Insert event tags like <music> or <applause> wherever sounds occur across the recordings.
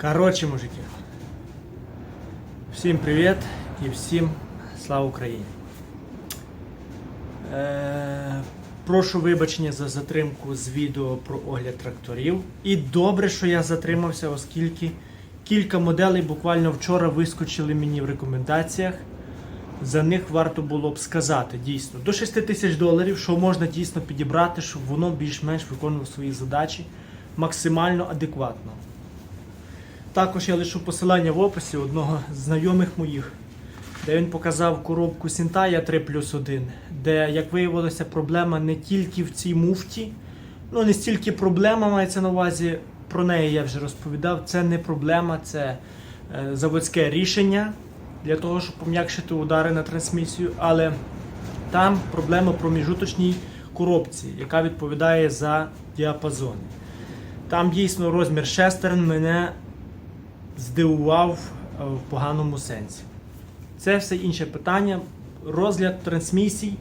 Коротше, мужики. Всім привіт і всім слава Україні. Е, прошу вибачення за затримку з відео про огляд тракторів. І добре, що я затримався, оскільки кілька моделей буквально вчора вискочили мені в рекомендаціях. За них варто було б сказати дійсно до 6 тисяч доларів, що можна дійсно підібрати, щоб воно більш-менш виконувало свої задачі максимально адекватно. Також я лишу посилання в описі одного з знайомих моїх, де він показав коробку Сінтая 3 плюс 1, де, як виявилося, проблема не тільки в цій муфті, ну не стільки проблема мається на увазі, про неї я вже розповідав. Це не проблема, це е, заводське рішення для того, щоб пом'якшити удари на трансмісію, але там проблема в проміжуточній коробці, яка відповідає за діапазони. Там дійсно розмір шестерн мене здивував е, в поганому сенсі. Це все інше питання. Розгляд трансмісій,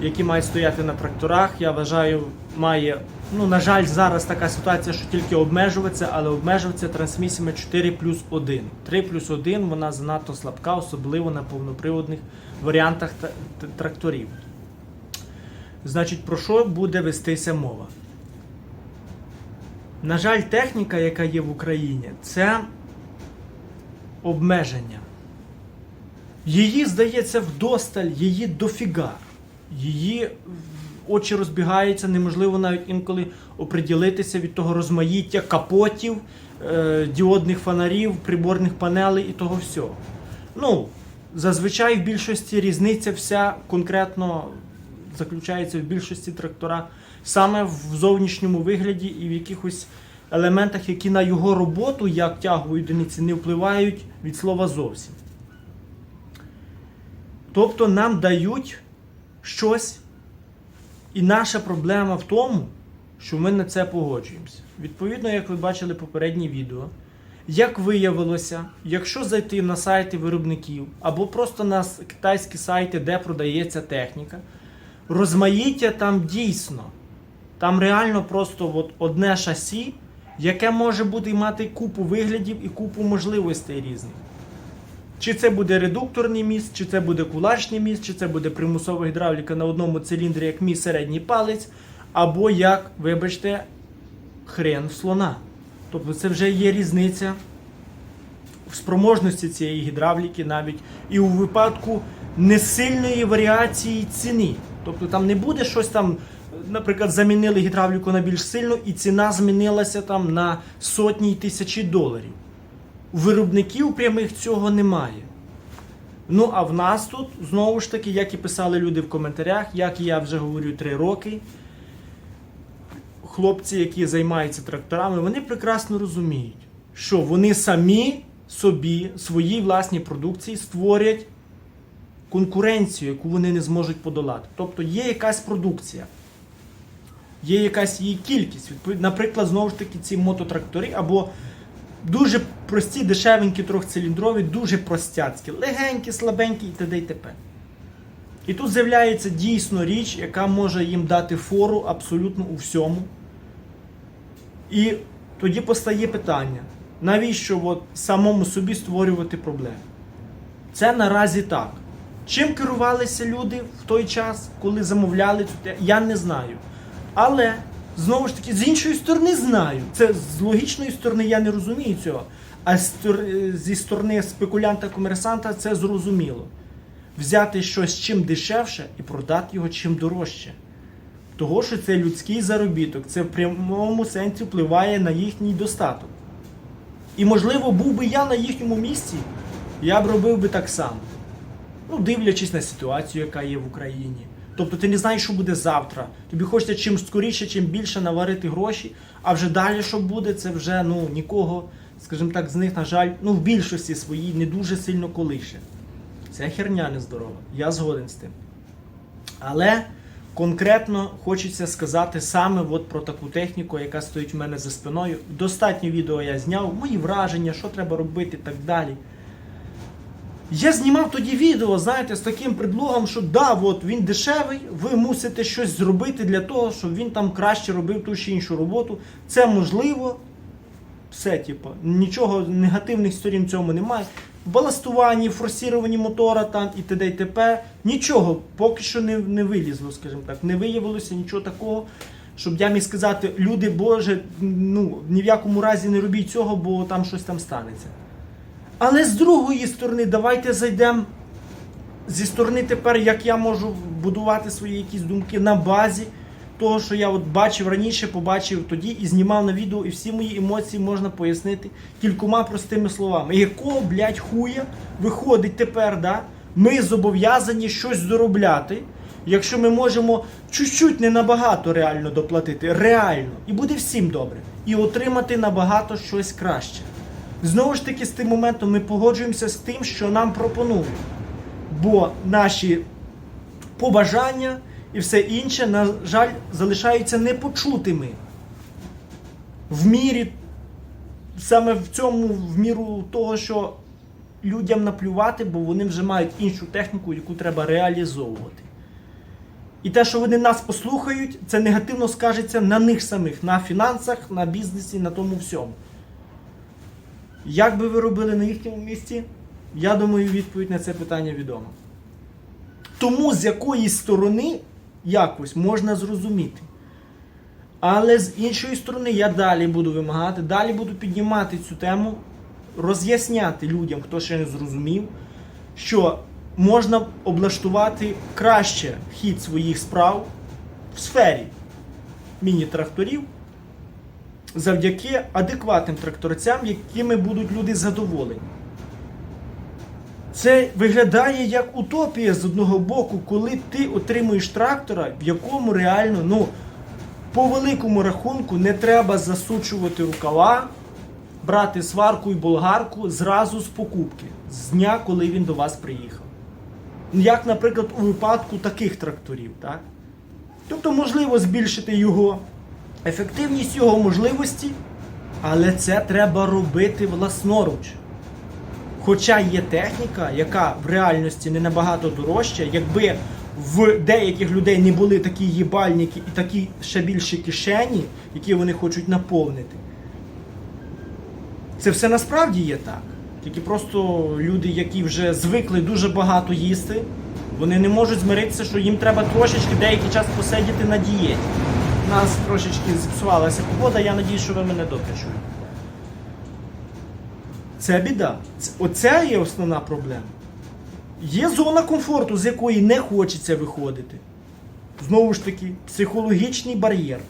які мають стояти на тракторах, я вважаю, має. Ну, на жаль, зараз така ситуація, що тільки обмежуватися, але обмежуватися трансмісіями 4 плюс 1. 3 плюс 1 вона занадто слабка, особливо на повноприводних варіантах та- та- тракторів. Значить, про що буде вестися мова? На жаль, техніка, яка є в Україні, це обмеження. Її, здається, вдосталь, її дофіга. Її очі розбігаються, неможливо навіть інколи оприділитися від того розмаїття капотів, е, діодних фонарів, приборних панелей і того всього. Ну, зазвичай в більшості різниця вся конкретно заключається в більшості трактора саме в зовнішньому вигляді і в якихось елементах, які на його роботу як тягової одиниці не впливають від слова зовсім. Тобто нам дають щось, і наша проблема в тому, що ми на це погоджуємося. Відповідно, як ви бачили попереднє відео, як виявилося, якщо зайти на сайти виробників або просто на китайські сайти, де продається техніка, розмаїття там дійсно. Там реально просто от одне шасі, яке може бути мати купу виглядів і купу можливостей різних. Чи це буде редукторний міст, чи це буде кулачний міст, чи це буде примусова гідравліка на одному циліндрі, як мій середній палець, або як, вибачте, хрен слона. Тобто це вже є різниця в спроможності цієї гідравліки навіть і у випадку несильної варіації ціни. Тобто там не буде щось там, наприклад, замінили гідравліку на більш сильну, і ціна змінилася там на сотні й тисячі доларів. У виробників прямих цього немає. Ну, а в нас тут, знову ж таки, як і писали люди в коментарях, як і я вже говорю три роки, хлопці, які займаються тракторами, вони прекрасно розуміють, що вони самі собі, своїй власній продукції створять конкуренцію, яку вони не зможуть подолати. Тобто є якась продукція, є якась її кількість. Наприклад, знову ж таки, ці мототрактори або дуже прості, дешевенькі, трьохциліндрові, дуже простяцькі, легенькі, слабенькі і т.д. і т.п. І тут з'являється дійсно річ, яка може їм дати фору абсолютно у всьому. І тоді постає питання, навіщо от самому собі створювати проблеми? Це наразі так. Чим керувалися люди в той час, коли замовляли цю я не знаю. Але знову ж таки, з іншої сторони знаю. Це з логічної сторони я не розумію цього. А зі сторони спекулянта-комерсанта це зрозуміло. Взяти щось чим дешевше і продати його чим дорожче. Того, що це людський заробіток, це в прямому сенсі впливає на їхній достаток. І, можливо, був би я на їхньому місці, я б робив би так само. Ну, дивлячись на ситуацію, яка є в Україні. Тобто ти не знаєш, що буде завтра. Тобі хочеться чим скоріше, чим більше наварити гроші, а вже далі, що буде, це вже ну, нікого, скажімо так, з них, на жаль, ну, в більшості своїй не дуже сильно колише. Це херня нездорова. Я згоден з тим. Але конкретно хочеться сказати саме от про таку техніку, яка стоїть у мене за спиною. Достатньо відео я зняв, мої враження, що треба робити і так далі. Я знімав тоді відео, знаєте, з таким предлогом, що да, от він дешевий, ви мусите щось зробити для того, щоб він там краще робив ту чи іншу роботу. Це можливо. Все, типу, нічого негативних сторін в цьому немає. Баластуванні, форсіруванні мотора там і т.д. і т.п. Нічого поки що не, не вилізло, скажімо так. Не виявилося нічого такого, щоб я міг сказати, люди Боже, ну ні в якому разі не робіть цього, бо там щось там станеться. Але з другої сторони, давайте зайдемо зі сторони тепер, як я можу будувати свої якісь думки на базі того, що я от бачив раніше, побачив тоді і знімав на відео, і всі мої емоції можна пояснити кількома простими словами. Якого, блядь, хуя виходить тепер, да? Ми зобов'язані щось доробляти, якщо ми можемо чуть-чуть не набагато реально доплатити, реально, і буде всім добре, і отримати набагато щось краще. Знову ж таки, з тим моментом ми погоджуємося з тим, що нам пропонують. Бо наші побажання і все інше, на жаль, залишаються непочутими. В мірі, саме в цьому, в міру того, що людям наплювати, бо вони вже мають іншу техніку, яку треба реалізовувати. І те, що вони нас послухають, це негативно скажеться на них самих, на фінансах, на бізнесі, на тому всьому. Як би ви робили на їхньому місці? Я думаю, відповідь на це питання відома. Тому з якої сторони якось можна зрозуміти. Але з іншої сторони, я далі буду вимагати, далі буду піднімати цю тему, роз'ясняти людям, хто ще не зрозумів, що можна облаштувати краще хід своїх справ в сфері міні-тракторів завдяки адекватним тракторцям, якими будуть люди задоволені. Це виглядає як утопія з одного боку, коли ти отримуєш трактора, в якому реально, ну, по великому рахунку, не треба засучувати рукава, брати сварку і болгарку зразу з покупки, з дня, коли він до вас приїхав. Як, наприклад, у випадку таких тракторів. Так? Тобто, можливо збільшити його ефективність, його можливості, але це треба робити власноруч. Хоча є техніка, яка в реальності не набагато дорожча, якби в деяких людей не були такі їбальники і такі ще більші кишені, які вони хочуть наповнити. Це все насправді є так. Тільки просто люди, які вже звикли дуже багато їсти, вони не можуть змиритися, що їм треба трошечки деякий час посидіти на дієті. У нас трошечки зіпсувалася погода, я надію, що ви мене добре чуєте. Це біда. Це- Оце є основна проблема. Є зона комфорту, з якої не хочеться виходити. Знову ж таки, психологічний бар'єр.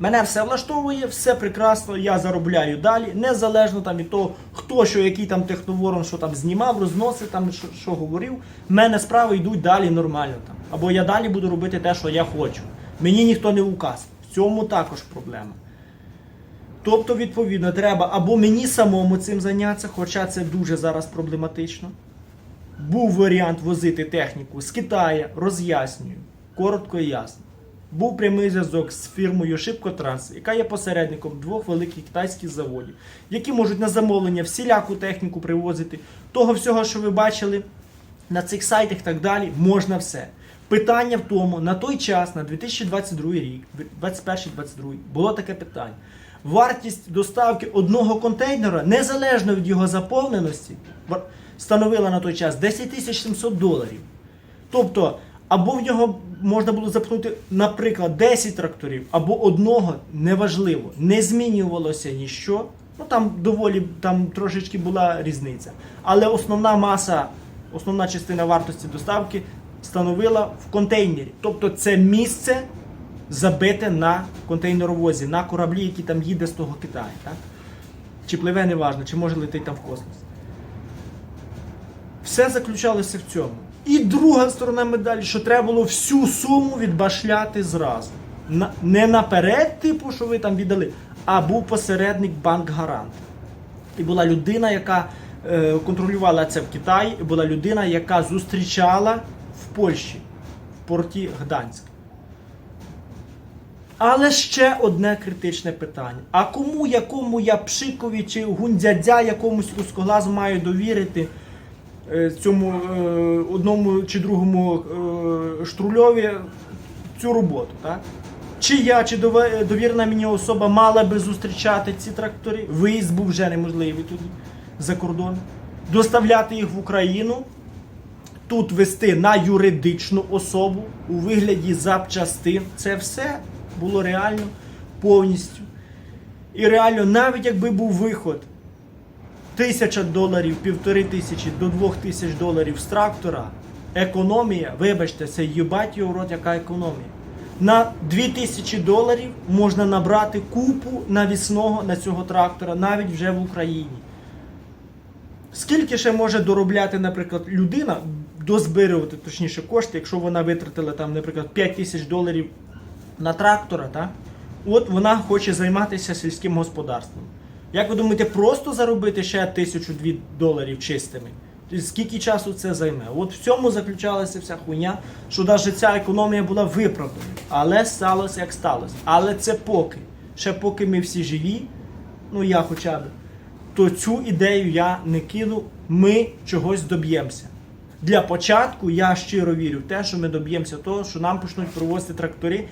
Мене все влаштовує, все прекрасно, я заробляю далі, незалежно там від того, хто що, який там техноворон, що там знімав, розносив, там, що, що говорив. В мене справи йдуть далі нормально. Там. Або я далі буду робити те, що я хочу. Мені ніхто не указ. В цьому також проблема. Тобто, відповідно, треба або мені самому цим зайнятися, хоча це дуже зараз проблематично. Був варіант возити техніку з Китаю, роз'яснюю, коротко і ясно. Був прямий зв'язок з фірмою Шипкотранс, яка є посередником двох великих китайських заводів, які можуть на замовлення всіляку техніку привозити. Того всього, що ви бачили на цих сайтах і так далі, можна все. Питання в тому, на той час, на 2022 рік, 21-22, було таке питання. Вартість доставки одного контейнера, незалежно від його заповненості, становила на той час 10 тисяч 700 доларів. Тобто, або в нього можна було запхнути, наприклад, 10 тракторів, або одного, неважливо, не змінювалося ніщо. Ну там доволі там трошечки була різниця. Але основна маса, основна частина вартості доставки становила в контейнері. Тобто це місце забите на контейнеровозі, на кораблі, який там їде з того Китаю. Так? Чи пливе, неважно, чи може летить там в космос. Все заключалося в цьому. І друга сторона медалі, що треба було всю суму відбашляти зразу. Не наперед, типу, що ви там віддали, а був посередник банк-гарант. І була людина, яка е, контролювала це в Китаї, і була людина, яка зустрічала Польщі, в порті Гданськ. Але ще одне критичне питання. А кому, якому я пшикові чи гундядя якомусь узкоглазу маю довірити е, цьому е, одному чи другому е, штрульові цю роботу? Так? Чи я, чи довірена мені особа мала би зустрічати ці трактори? Виїзд був вже неможливий туди за кордон. Доставляти їх в Україну, тут вести на юридичну особу у вигляді запчастин. Це все було реально повністю. І реально, навіть якби був виход тисяча доларів, півтори тисячі до двох тисяч доларів з трактора, економія, вибачте, це їбать його рот, яка економія. На 2000 доларів можна набрати купу навісного на цього трактора, навіть вже в Україні. Скільки ще може доробляти, наприклад, людина, дозбирювати, точніше, кошти, якщо вона витратила там, наприклад, 5 тисяч доларів на трактора, так? от вона хоче займатися сільським господарством. Як ви думаєте, просто заробити ще тисячу-дві доларів чистими? Скільки часу це займе? От в цьому заключалася вся хуйня, що навіть ця економія була виправдана. Але сталося як сталося. Але це поки. Ще поки ми всі живі, ну я хоча б, то цю ідею я не кину, ми чогось доб'ємося. Для початку я щиро вірю в те, що ми доб'ємося того, що нам почнуть привозити трактори,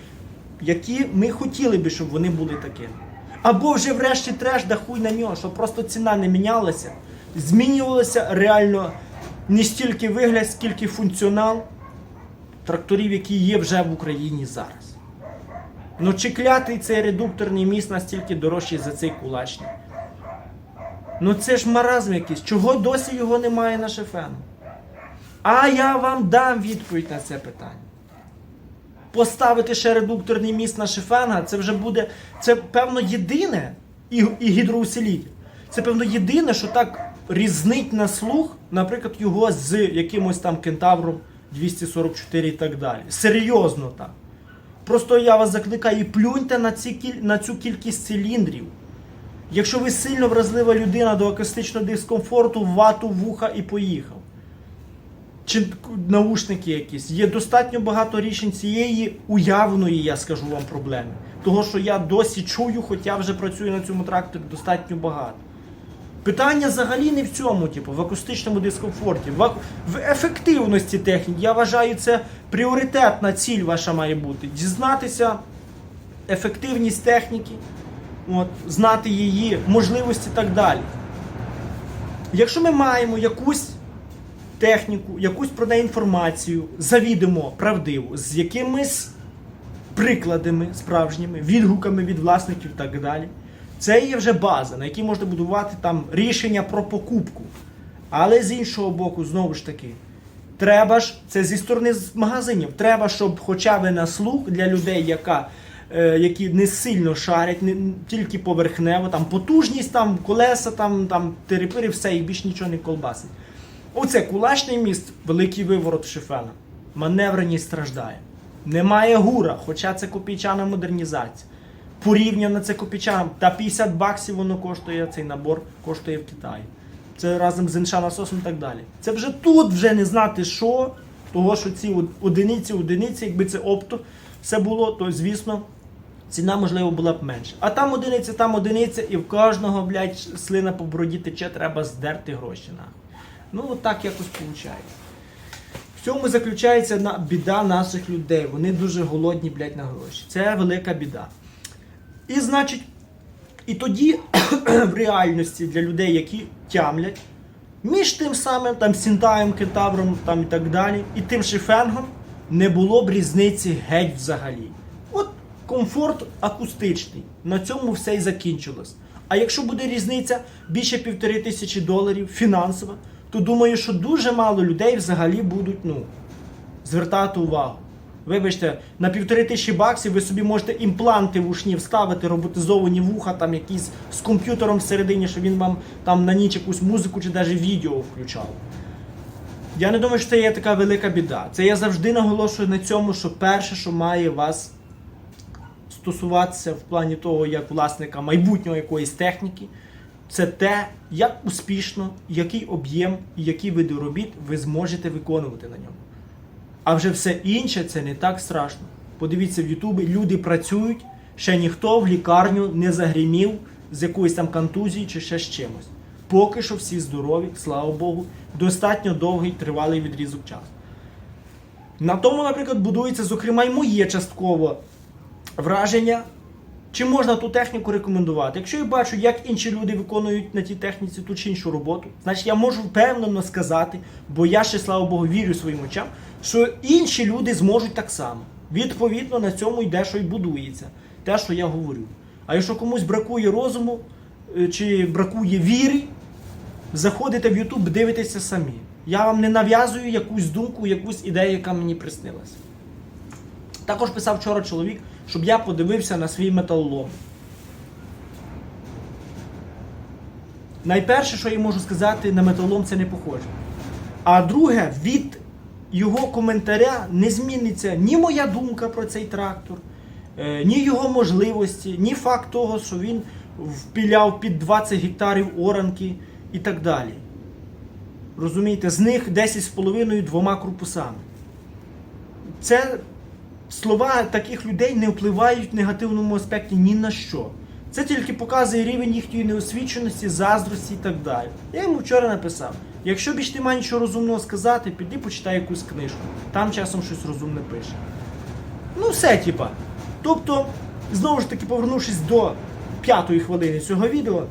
які ми хотіли би, щоб вони були такими. Або вже врешті треш, да хуй на нього, щоб просто ціна не мінялася. Змінювалося реально не стільки вигляд, скільки функціонал тракторів, які є вже в Україні зараз. Ну чи клятий цей редукторний міст настільки дорожчий за цей кулачний? Ну це ж маразм якийсь. Чого досі його немає на шефену? А я вам дам відповідь на це питання. Поставити ще редукторний міст на шифенга, це вже буде, це певно єдине, і, і гідроусилитель. Це певно єдине, що так різнить на слух, наприклад, його з якимось там кентавром 244 і так далі. Серйозно так. Просто я вас закликаю, і плюньте на, ці, на цю кількість циліндрів. Якщо ви сильно вразлива людина до акустичного дискомфорту, вату, вуха і поїхав. Чи наушники якісь. Є достатньо багато рішень цієї уявної, я скажу вам, проблеми. Того, що я досі чую, хоча вже працюю на цьому тракторі достатньо багато. Питання взагалі не в цьому, типу, в акустичному дискомфорті, в, в ефективності техніки. Я вважаю, це пріоритетна ціль ваша має бути. Дізнатися ефективність техніки, от, знати її можливості і так далі. Якщо ми маємо якусь техніку, якусь про неї інформацію, завідомо правдиву, з якимись прикладами справжніми, відгуками від власників і так далі. Це є вже база, на якій можна будувати там рішення про покупку. Але з іншого боку, знову ж таки, треба ж, це зі сторони магазинів, треба, щоб хоча б на слух для людей, яка, е, які не сильно шарять, не, тільки поверхнево, там потужність, там колеса, там, там терепири, все, і більш нічого не колбасить. Оце кулачний міст, великий виворот шифена. Маневреність страждає. Немає гура, хоча це копійчана модернізація. Порівняно це копійчана, та 50 баксів воно коштує, цей набор коштує в Китаї. Це разом з іншанасосом і так далі. Це вже тут вже не знати що, того, що ці одиниці, одиниці, якби це опто все було, то звісно. Ціна, можливо, була б менша. А там одиниця, там одиниця, і в кожного, блядь, слина по бороді тече, треба здерти гроші нахуй. Ну, от так якось виходить. В цьому заключається біда наших людей. Вони дуже голодні, блядь, на гроші. Це велика біда. І значить, і тоді <clears throat> в реальності для людей, які тямлять, між тим самим там Сінтаєм, Кентавром там і так далі, і тим шифенгом не було б різниці геть взагалі. От комфорт акустичний. На цьому все і закінчилось. А якщо буде різниця більше півтори тисячі доларів фінансова, то думаю, що дуже мало людей взагалі будуть ну, звертати увагу. Вибачте, на півтори тисячі баксів ви собі можете імпланти в ушні вставити, роботизовані вуха, там якісь з комп'ютером всередині, щоб він вам там на ніч якусь музику чи навіть відео включав. Я не думаю, що це є така велика біда. Це я завжди наголошую на цьому, що перше, що має вас стосуватися в плані того, як власника майбутнього якоїсь техніки, це те, як успішно, який об'єм і які види робіт ви зможете виконувати на ньому. А вже все інше це не так страшно. Подивіться в Ютубі, люди працюють, ще ніхто в лікарню не загримів з якоїсь там контузії чи ще з чимось. Поки що всі здорові, слава Богу, достатньо довгий тривалий відрізок часу. На тому, наприклад, будується, зокрема, й моє частково враження, чи можна ту техніку рекомендувати. Якщо я бачу, як інші люди виконують на тій техніці ту чи іншу роботу, значить я можу впевнено сказати, бо я ще, слава Богу, вірю своїм очам, що інші люди зможуть так само. Відповідно, на цьому йде, що й будується, те, що я говорю. А якщо комусь бракує розуму е, чи бракує віри, заходите в YouTube, дивитеся самі. Я вам не нав'язую якусь думку, якусь ідею, яка мені приснилася. Також писав вчора чоловік, щоб я подивився на свій металолом. Найперше, що я можу сказати, на металолом це не похоже. А друге, від його коментаря не зміниться ні моя думка про цей трактор, е, ні його можливості, ні факт того, що він впіляв під 20 гектарів оранки і так далі. Розумієте, з них 10,5 двома корпусами. Це слова таких людей не впливають в негативному аспекті ні на що. Це тільки показує рівень їхньої неосвіченості, заздрості і так далі. Я йому вчора написав: якщо більш немає нічого розумного сказати, піди почитай якусь книжку. Там часом щось розумне пише. Ну, все, типа. Тобто, знову ж таки, повернувшись до п'ятої хвилини цього відео,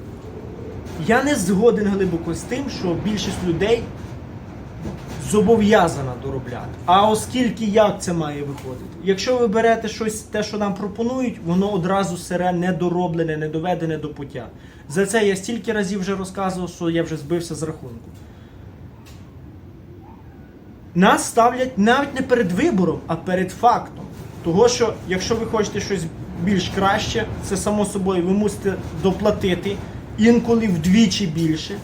я не згоден глибоко з тим, що більшість людей зобов'язана доробляти. А оскільки як це має виходити? Якщо ви берете щось, те, що нам пропонують, воно одразу сире недороблене, не доведене до пуття. За це я стільки разів вже розказував, що я вже збився з рахунку. Нас ставлять навіть не перед вибором, а перед фактом. Того, що якщо ви хочете щось більш краще, це само собою ви мусите доплатити інколи вдвічі більше.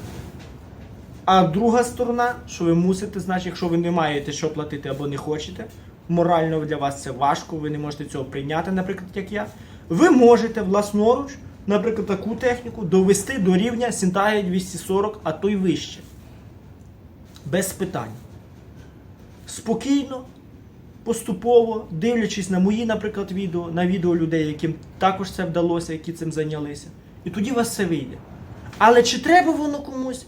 А друга сторона, що ви мусите, значить, якщо ви не маєте що платити або не хочете, морально для вас це важко, ви не можете цього прийняти, наприклад, як я. Ви можете власноруч, наприклад, таку техніку довести до рівня Сінтаги 240, а то й вище. Без питань. Спокійно, поступово, дивлячись на мої, наприклад, відео, на відео людей, яким також це вдалося, які цим зайнялися. І тоді у вас все вийде. Але чи треба воно комусь?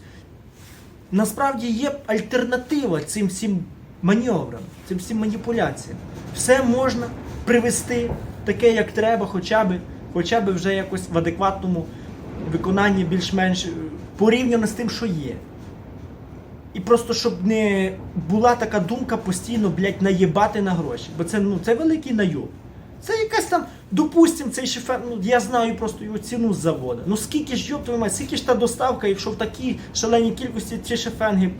Насправді є альтернатива цим всім маневрам, цим всім маніпуляціям. Все можна привести таке, як треба, хоча б, хоча б вже якось в адекватному виконанні більш-менш е, порівняно з тим, що є. І просто щоб не була така думка постійно, блядь, наєбати на гроші. Бо це, ну, це великий найоб. Це якась там, допустим, цей шифер, ну я знаю просто його ціну з заводу. Ну скільки ж йоб твою мать, скільки ж та доставка, якщо в такій шаленій кількості ці шифенги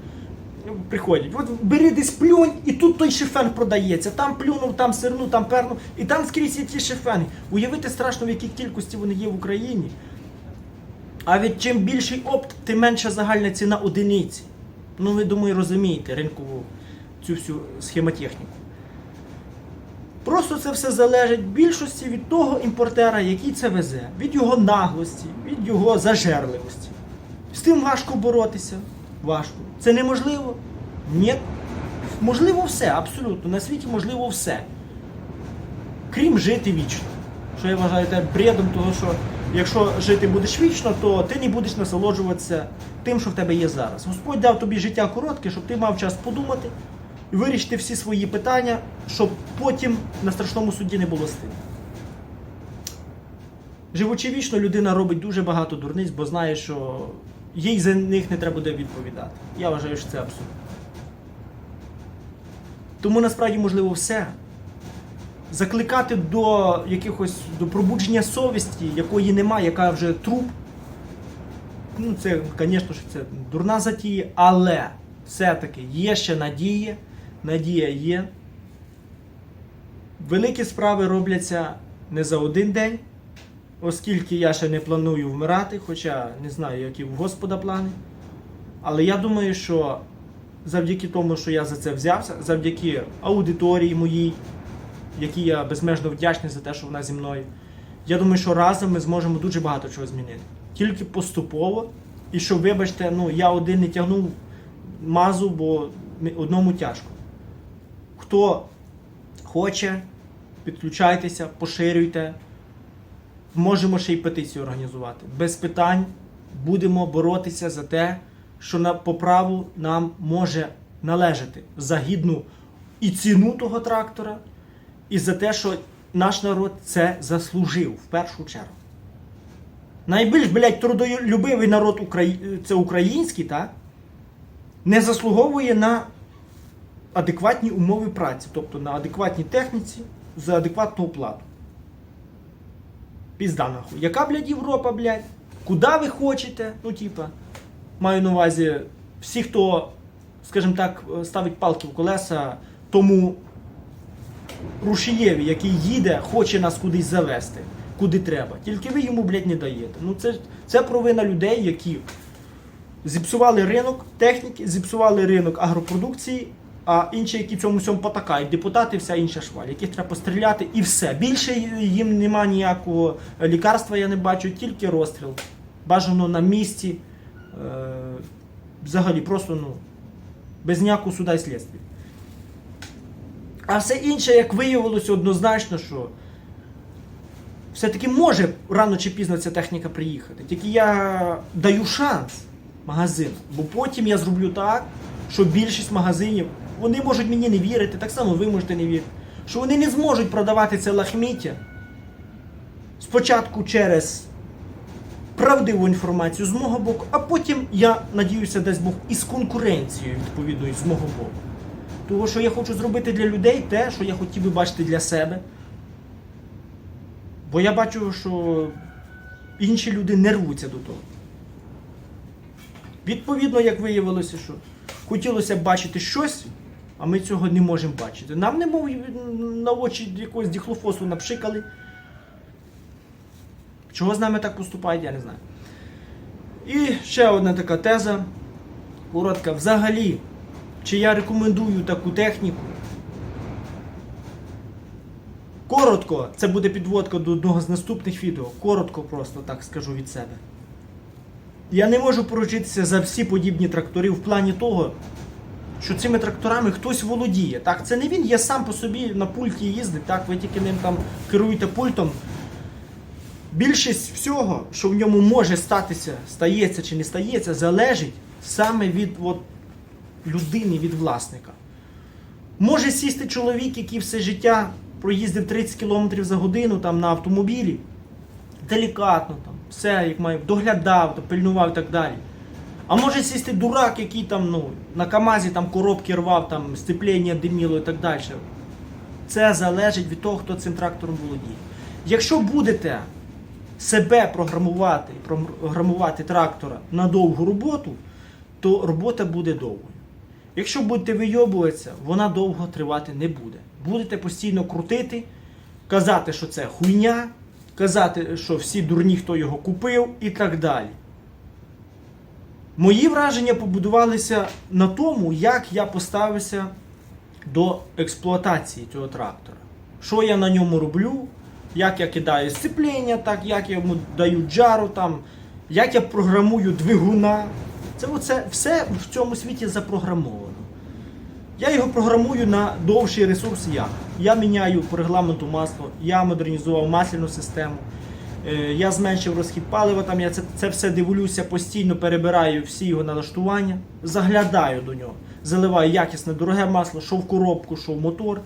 ну, приходять. От бери десь плюнь, і тут той шифен продається. Там плюнув, там сирнув, там пернув, і там скрізь є ті шифенги. Уявити страшно, в якій кількості вони є в Україні. А від чим більший опт, тим менша загальна ціна одиниці. Ну, ви думаю, розумієте ринкову цю всю схемотехніку. Просто це все залежить в більшості від того імпортера, який це везе, від його наглості, від його зажерливості. З тим важко боротися. Важко. Це неможливо? Ні. Можливо все, абсолютно. На світі можливо все. Крім жити вічно. Що я вважаю те бредом, того що якщо жити будеш вічно, то ти не будеш насолоджуватися тим, що в тебе є зараз. Господь дав тобі життя коротке, щоб ти мав час подумати вирішити всі свої питання, щоб потім на страшному суді не було стилу. Живучи вічно, людина робить дуже багато дурниць, бо знає, що їй за них не треба буде відповідати. Я вважаю, що це абсурд. Тому насправді можливо все. Закликати до якихось до пробудження совісті, якої немає, яка вже труп. Ну, це, звісно ж, це дурна затія, але все-таки є ще надія, надія є. Великі справи робляться не за один день, оскільки я ще не планую вмирати, хоча не знаю, які в Господа плани. Але я думаю, що завдяки тому, що я за це взявся, завдяки аудиторії моїй, якій я безмежно вдячний за те, що вона зі мною, я думаю, що разом ми зможемо дуже багато чого змінити. Тільки поступово. І що, вибачте, ну я один не тягнув мазу, бо одному тяжко. Хто хоче, підключайтеся, поширюйте. Можемо ще й петицію організувати. Без питань будемо боротися за те, що на, по праву нам може належати за гідну і ціну того трактора, і за те, що наш народ це заслужив в першу чергу. Найбільш, блядь, трудолюбивий народ Украї... це український, так? Не заслуговує на адекватні умови праці, тобто на адекватній техніці за адекватну оплату. Пізда нахуй. Яка, блядь, Європа, блядь? Куди ви хочете? Ну, типа, маю на увазі всі, хто, скажімо так, ставить палки в колеса тому Рушієві, який їде, хоче нас кудись завести, куди треба. Тільки ви йому, блядь, не даєте. Ну, це, це провина людей, які зіпсували ринок техніки, зіпсували ринок агропродукції, а інші, які цьому всьому потакають, депутати, вся інша шваль, яких треба постріляти і все. Більше їм нема ніякого лікарства, я не бачу, тільки розстріл. Бажано на місці. Е, взагалі, просто ну, без ніякого суда і слідства. А все інше, як виявилося, однозначно, що все-таки може рано чи пізно ця техніка приїхати. Тільки я даю шанс магазину, бо потім я зроблю так, що більшість магазинів вони можуть мені не вірити, так само ви можете не вірити, що вони не зможуть продавати це лахміття спочатку через правдиву інформацію з мого боку, а потім я надіюся, дасть Бог із конкуренцією відповідною з мого боку. Тому що я хочу зробити для людей те, що я хотів би бачити для себе. Бо я бачу, що інші люди не рвуться до того. Відповідно, як виявилося, що хотілося б бачити щось, а ми цього не можемо бачити. Нам не мов на очі якогось діхлофосу напшикали. Чого з нами так поступають, я не знаю. І ще одна така теза. Коротка. Взагалі, чи я рекомендую таку техніку? Коротко, це буде підводка до одного з наступних відео. Коротко просто так скажу від себе. Я не можу поручитися за всі подібні трактори в плані того, що цими тракторами хтось володіє. Так, це не він, я сам по собі на пульті їздить, так, ви тільки ним там керуєте пультом. Більшість всього, що в ньому може статися, стається чи не стається, залежить саме від от, людини, від власника. Може сісти чоловік, який все життя проїздив 30 км за годину там, на автомобілі, делікатно, там, все як має, доглядав, пильнував і так далі. А може сісти дурак, який там, ну, на Камазі там, коробки рвав, там, степлення диміло і так далі. Це залежить від того, хто цим трактором володіє. Якщо будете себе програмувати, програмувати трактора на довгу роботу, то робота буде довгою. Якщо будете вийобуватися, вона довго тривати не буде. Будете постійно крутити, казати, що це хуйня, казати, що всі дурні, хто його купив, і так далі. Мої враження побудувалися на тому, як я поставився до експлуатації цього трактора. Що я на ньому роблю, як я кидаю сцеплення, так, як я йому даю джару, там, як я програмую двигуна. Це оце, все в цьому світі запрограмовано. Я його програмую на довший ресурс як. Я міняю по регламенту масло, я модернізував масляну систему, я зменшив розхід палива, там я це, це все дивлюся, постійно перебираю всі його налаштування, заглядаю до нього, заливаю якісне дороге масло, що в коробку, що в мотор.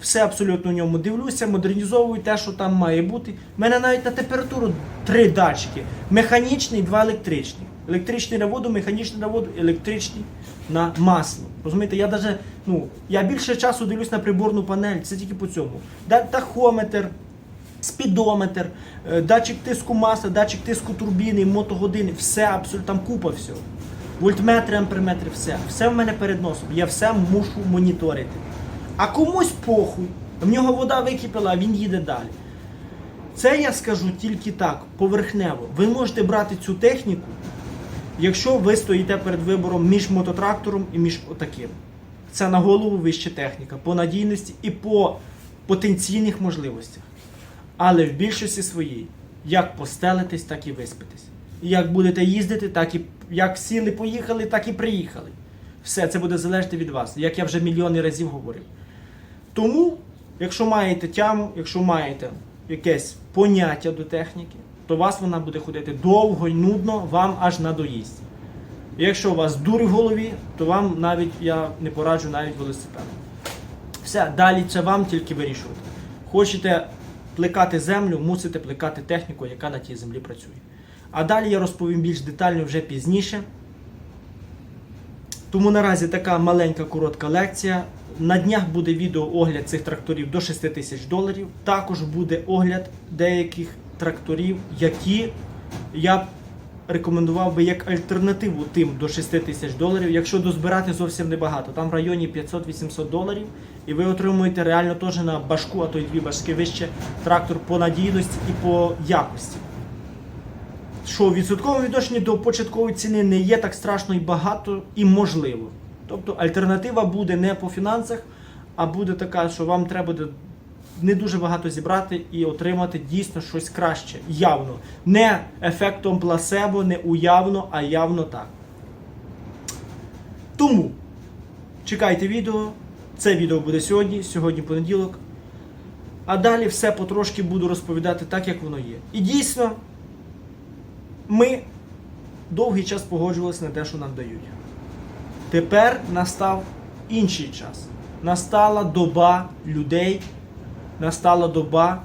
Все абсолютно в ньому дивлюся, модернізовую те, що там має бути. У мене навіть на температуру три датчики: механічний, два електричні. Електричний на воду, механічний на воду, електричний на масло. Розумієте, я даже, ну, я більше часу дивлюсь на приборну панель, це тільки по цьому. Тахометр, спідометр, е, датчик тиску масла, датчик тиску турбіни, мотогодини, все абсолютно там купа всього. Вольтметри, амперметри, все. Все в мене перед носом. Я все мушу моніторити. А комусь похуй. В нього вода википіла, він їде далі. Це я скажу тільки так, поверхнево. Ви можете брати цю техніку, якщо ви стоїте перед вибором між мототрактором і між отаким. Це на голову вища техніка по надійності і по потенційних можливостях. Але в більшості своїй, як постелитесь, так і виспитесь. І як будете їздити, так і як сіли, поїхали, так і приїхали. Все це буде залежати від вас, як я вже мільйони разів говорив. Тому, якщо маєте тяму, якщо маєте якесь поняття до техніки, то вас вона буде ходити довго і нудно, вам аж надоїсть. Якщо у вас дури в голові, то вам навіть я не пораджу навіть велосипедом. Все, далі це вам тільки вирішувати. Хочете плекати землю, мусите плекати техніку, яка на тій землі працює. А далі я розповім більш детально вже пізніше. Тому наразі така маленька коротка лекція. На днях буде відео огляд цих тракторів до 6 тисяч доларів. Також буде огляд деяких тракторів, які я рекомендував би як альтернативу тим до 6 тисяч доларів, якщо дозбирати зовсім небагато. Там в районі 500-800 доларів, і ви отримуєте реально теж на башку, а то й дві башки вище трактор по надійності і по якості що в відсотковому відношенні до початкової ціни не є так страшно і багато і можливо. Тобто альтернатива буде не по фінансах, а буде така, що вам треба не дуже багато зібрати і отримати дійсно щось краще, явно. Не ефектом плацебо, не уявно, а явно так. Тому чекайте відео. Це відео буде сьогодні, сьогодні понеділок. А далі все потрошки буду розповідати так, як воно є. І дійсно, ми довгий час погоджувалися на те, що нам дають. Тепер настав інший час. Настала доба людей, настала доба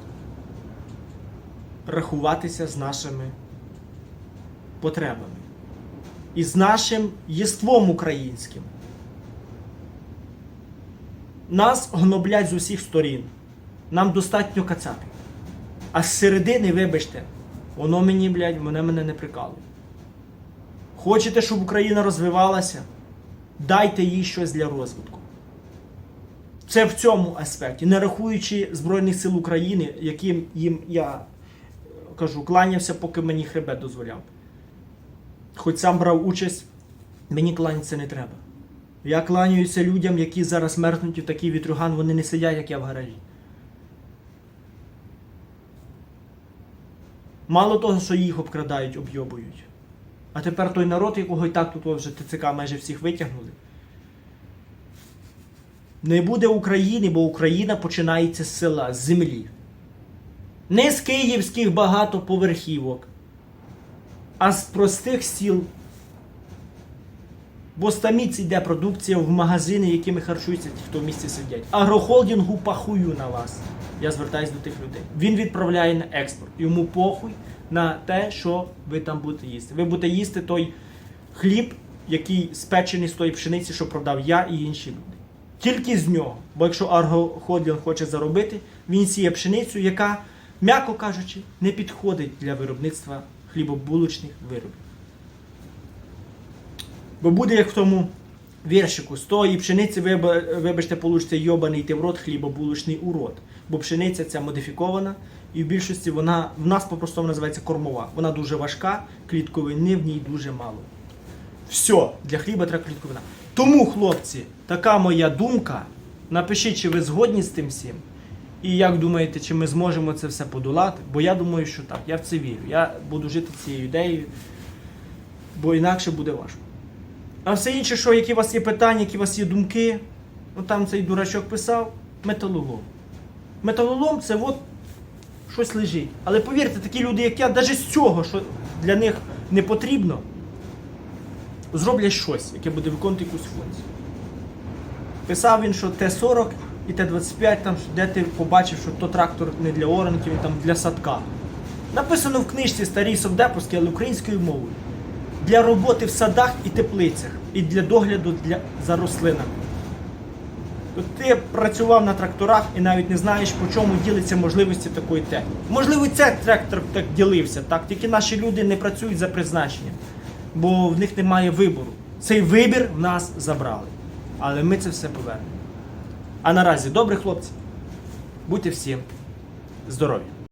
рахуватися з нашими потребами і з нашим єством українським. Нас гноблять з усіх сторін. Нам достатньо кацапів. А з середини, вибачте, воно мені, блядь, мене мене не прикалує. Хочете, щоб Україна розвивалася? Дайте їй щось для розвитку. Це в цьому аспекті, не рахуючи Збройних сил України, яким їм я е, кажу, кланявся, поки мені хребет дозволяв. Хоч сам брав участь, мені кланятися не треба. Я кланяюся людям, які зараз мерзнуть в такий вітрюган, вони не сидять, як я в гаражі. Мало того, що їх обкрадають, обйобують. А тепер той народ, якого і так тут вже ТЦК майже всіх витягнули. Не буде України, бо Україна починається з села, з землі. Не з київських багатоповерхівок, а з простих сіл. Бо стаміць йде продукція в магазини, якими харчуються ті, хто в місті сидять. Агрохолдингу пахую на вас. Я звертаюсь до тих людей. Він відправляє на експорт. Йому похуй на те, що ви там будете їсти. Ви будете їсти той хліб, який спечений з тої пшениці, що продав я і інші люди. Тільки з нього. Бо якщо агрохолдинг хоче заробити, він сіє пшеницю, яка, м'яко кажучи, не підходить для виробництва хлібобулочних виробів. Бо буде як в тому віршику, з тої пшениці, вибачте, получиться йобаний ти в рот хлібобулочний урод. Бо пшениця ця модифікована, і в більшості вона в нас по-простому називається кормова. Вона дуже важка, клітковини в ній дуже мало. Все, для хліба треба клітковина. Тому, хлопці, така моя думка. Напишіть, чи ви згодні з тим всім. І як думаєте, чи ми зможемо це все подолати? Бо я думаю, що так. Я в це вірю. Я буду жити цією ідеєю, бо інакше буде важко. А все інше, що які у вас є питання, які у вас є думки, ну там цей дурачок писав, металолом. Металолом це от щось лежить. Але повірте, такі люди, як я, навіть з цього, що для них не потрібно, зроблять щось, яке буде виконувати якусь функцію. Писав він, що Т-40 і Т-25, там, де ти побачив, що то трактор не для оранки, він там для садка. Написано в книжці старій совдеповській, але українською мовою. Для роботи в садах і теплицях, і для догляду для, за рослинами. От ти працював на тракторах і навіть не знаєш, по чому ділиться можливості такої техніки. Можливо, і цей трактор так ділився, так? тільки наші люди не працюють за призначенням, бо в них немає вибору. Цей вибір в нас забрали. Але ми це все повернемо. А наразі, добре, хлопці, будьте всім здорові!